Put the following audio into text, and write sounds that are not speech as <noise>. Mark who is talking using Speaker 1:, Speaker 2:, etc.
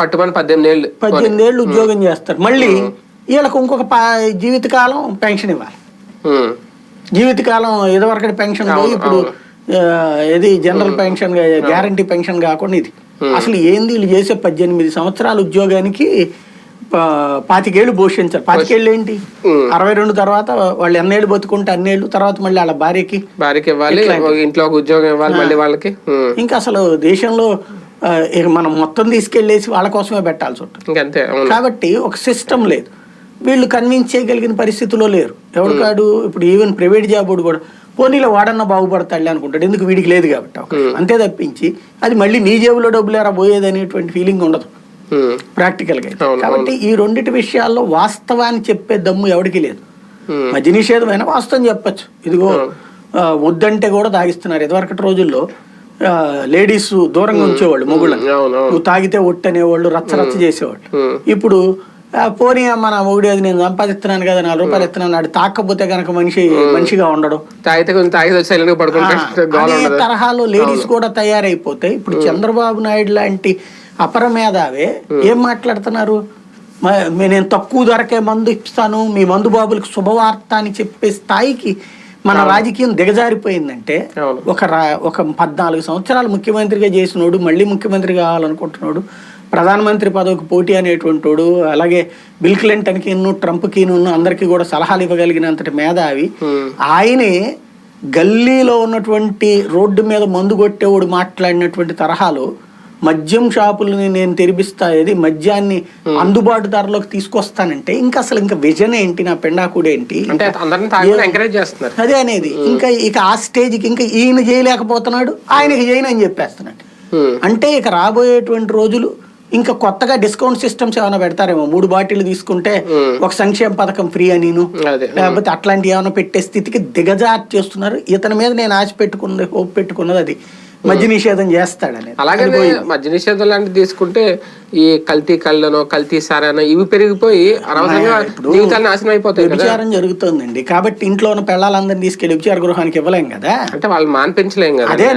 Speaker 1: పట్టుమని పద్దెనిమిది ఏళ్ళు
Speaker 2: పద్దెనిమిది ఏళ్ళు ఉద్యోగం చేస్తారు. మళ్ళీ వీళ్ళకు ఇంకొక జీవితకాలం పెన్షన్ ఇవ్వాలి. జీవితకాలం ఇదివరకటి పెన్షన్ ఇప్పుడు ఇది జనరల్ పెన్షన్ గ్యారంటీ పెన్షన్ కాకుండా ఇది. అసలు ఏంది వీళ్ళు చేసే పద్దెనిమిది సంవత్సరాల ఉద్యోగానికి పాతికేళ్ళు పోషించారు. పాతికేళ్ళు ఏంటి? అరవై రెండు తర్వాత వాళ్ళు ఎన్నేళ్ళు బతుకుంటే అన్నేళ్ళు తర్వాత మళ్ళీ వాళ్ళ భార్యకి
Speaker 1: భార్యకి ఇవ్వాలి ఇంట్లో ఉద్యోగం ఇవ్వాలి మళ్ళీ వాళ్ళకి.
Speaker 2: ఇంకా అసలు దేశంలో మనం మొత్తం తీసుకెళ్ళేసి వాళ్ళ కోసమే పెట్టాల్సి ఉంటుంది. కాబట్టి ఒక సిస్టమ్ లేదు. వీళ్ళు కన్విన్స్ చేయగలిగిన పరిస్థితిలో లేరు. ఎవడు కాడు? ఇప్పుడు ఈవెన్ ప్రైవేట్ జాబ్ కూడా పోనీలో వాడన్నా బాగుపడతాడులే అనుకుంటాడు. ఎందుకు? వీడికి లేదు కాబట్టి. అంతే తప్పించి అది మళ్ళీ నీ జేబులో డబ్బులు ఎరా పోయేది అనేటువంటి ఫీలింగ్ ఉండదు. ప్రాక్టికల్గా కాబట్టి ఈ రెండిటి విషయాల్లో వాస్తవాన్ని చెప్పే దమ్ము ఎవడికి లేదు. మద్య నిషేధమైన వాస్తవం చెప్పొచ్చు. ఇదిగో వద్దంటే కూడా తాగిస్తున్నారు ఇదివరకటి రోజుల్లో లేడీస్ దూరంగా ఉంచేవాళ్ళు మొగుళ్ళని.
Speaker 1: అవును
Speaker 2: నువ్వు తాగితే ఒట్టు అనేవాళ్ళు రచ్చ రచ్చ చేసేవాళ్ళు. ఇప్పుడు పోనీ మన మొగుడు అది నేను సంపాదిస్తున్నాను కదా నాలుగు రూపాయలు ఇస్తున్నాను నాడు తాకపోతే కనుక మనిషి మనిషిగా ఉండడం.
Speaker 1: తాగితే కొంచెం <laughs> ఉండదు.
Speaker 2: తరహాలో లేడీస్ కూడా తయారైపోతే ఇప్పుడు చంద్రబాబు నాయుడు లాంటి అపర మేధావే ఏం మాట్లాడుతున్నారు? నేను తక్కువ ధరకే మందు ఇస్తాను మీ మందు బాబులకు శుభవార్త అని చెప్పే స్థాయికి మన రాజకీయం దిగజారిపోయిందంటే. ఒక రా- ఒక పద్నాలుగు సంవత్సరాలు ముఖ్యమంత్రిగా చేసినోడు మళ్ళీ ముఖ్యమంత్రి కావాలనుకుంటున్నాడు ప్రధానమంత్రి పదవికి పోటీ అనేటువంటి వాడు అలాగే బిల్ క్లింటన్కి ట్రంప్కి అందరికీ కూడా సలహాలు ఇవ్వగలిగినంతటి మేధావి. ఆయనే గల్లీలో ఉన్నటువంటి రోడ్డు మీద మందు కొట్టేవాడు మాట్లాడినటువంటి తరహాలో మద్యం షాపులని నేను తెరిపిస్తా ఇది మద్యాన్ని అందుబాటు ధరలోకి తీసుకొస్తానంటే ఇంకా అసలు ఇంకా విజన్ ఏంటి నా పెండాకుడు ఏంటి?
Speaker 1: అంటే అందరిని తాగి ఎంకరేజ్ చేస్తున్నారు.
Speaker 2: అదే అనేది. ఇంకా ఇక ఆ స్టేజ్కి ఇంకా ఈయన చేయలేకపోతున్నాడు ఆయనకి చేయను అని చెప్పేస్తున్నాడు.
Speaker 1: ఉమ్.
Speaker 2: అంటే ఇక రాబోయేటువంటి రోజులు ఇంకా కొత్తగా డిస్కౌంట్ సిస్టమ్స్ ఏమైనా పెడతారేమో? మూడు బాటిల్ తీసుకుంటే ఒక సంక్షేమ పథకం ఫ్రీ అని లేకపోతే అట్లాంటివి ఏమైనా పెట్టే స్థితికి దిగజార్ చేస్తున్నారు. ఇతని మీద నేను ఆశ పెట్టుకున్నది హోప్ పెట్టుకున్నది అది. మద్య నిషేధం చేస్తాడని
Speaker 1: అలాగే మద్య నిషేధం లాంటివి తీసుకుంటే ఈ కల్తీ కళ్ళనో కల్తీ సారానో ఇవి పెరిగిపోయి అనవసరంగా జీవితాలు నాశనం అయిపోతాయి
Speaker 2: వ్యభిచారం జరుగుతుందండి. కాబట్టి ఇంట్లో ఉన్న పిల్లలందరినీ తీసుకెళ్ళి విచార గృహానికి ఇవ్వలేం కదా?
Speaker 1: అంటే వాళ్ళు మాన్పించలేం కదా.
Speaker 2: అదే